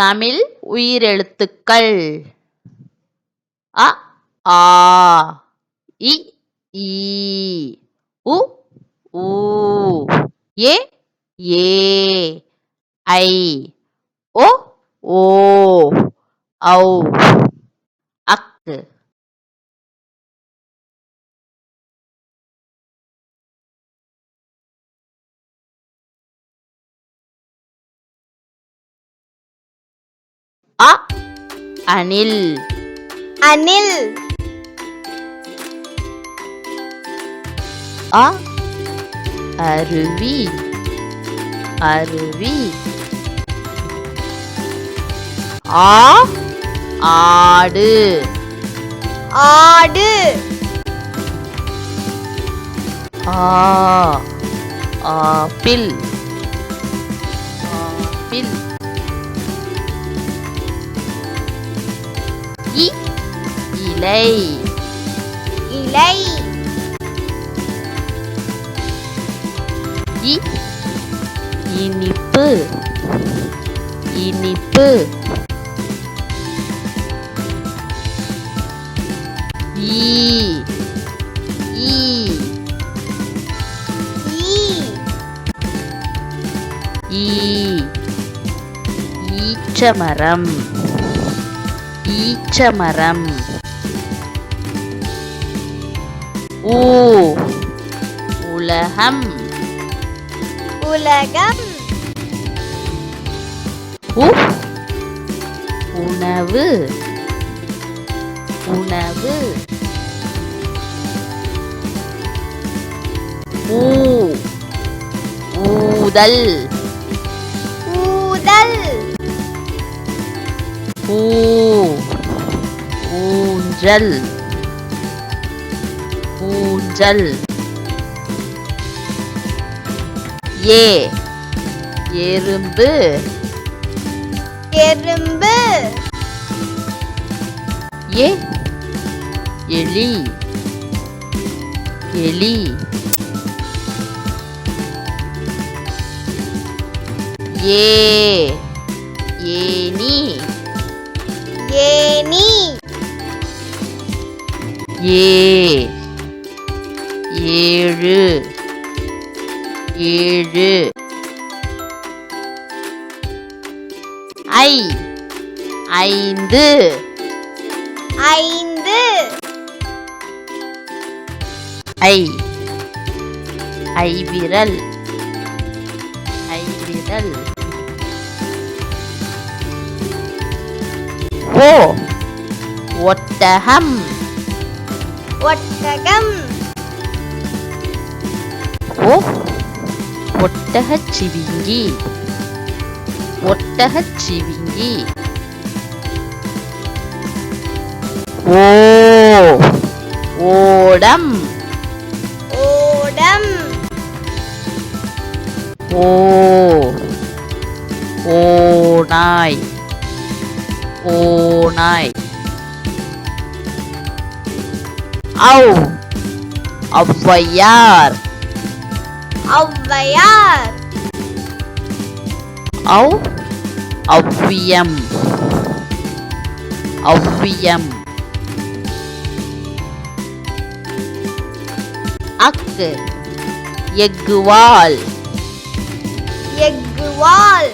தமிழ் உயிரெழுத்துக்கள். அ ஆ இ ஈ உ ஊ ஏ ஏ ஐ ஓ ஓ ஔ அக்கு. அ? அணில் அணில் அ? அருவி. அருவி. ஆ? ஆடு. ஆடு. ஆ. ஆப்பிள். ஆப்பிள். இலை. இலை. இ இனிப்பு. இனிப்பு. ஈ ஈ. ஈ ஈ ஈச்சமரம். ஈச்சமரம். ஊ. உலகம். உலகம். உ. உணவு. உணவு. ஊ. ஊதல். ஊதல். ஊ. ஊஞ்சல். ஊஞ்சல் ஏ. எறும்பு. எறும்பு. ஏ. எலி. எலி. ஏ. ஏனி ஏனி ஏ. ஏழு. ஏழு. ஐ. ஐந்து. ஐந்து. ஐ. ஐவிரல். ஐவிரல். ஓ. ஒட்டகம். ஒட்டகம். ஓ ஒட்டகச் சிவிங்கி. ஒட்டகச் சிவிங்கி. ஓ. ஓடம். ஓடம். ஓ. ஓநாய். ஓநாய். ஔ. ஔவையார். ஔவையார். ஔ ஔவியம். ஔவியம். அக்கு எக்குவால் எக்குவால்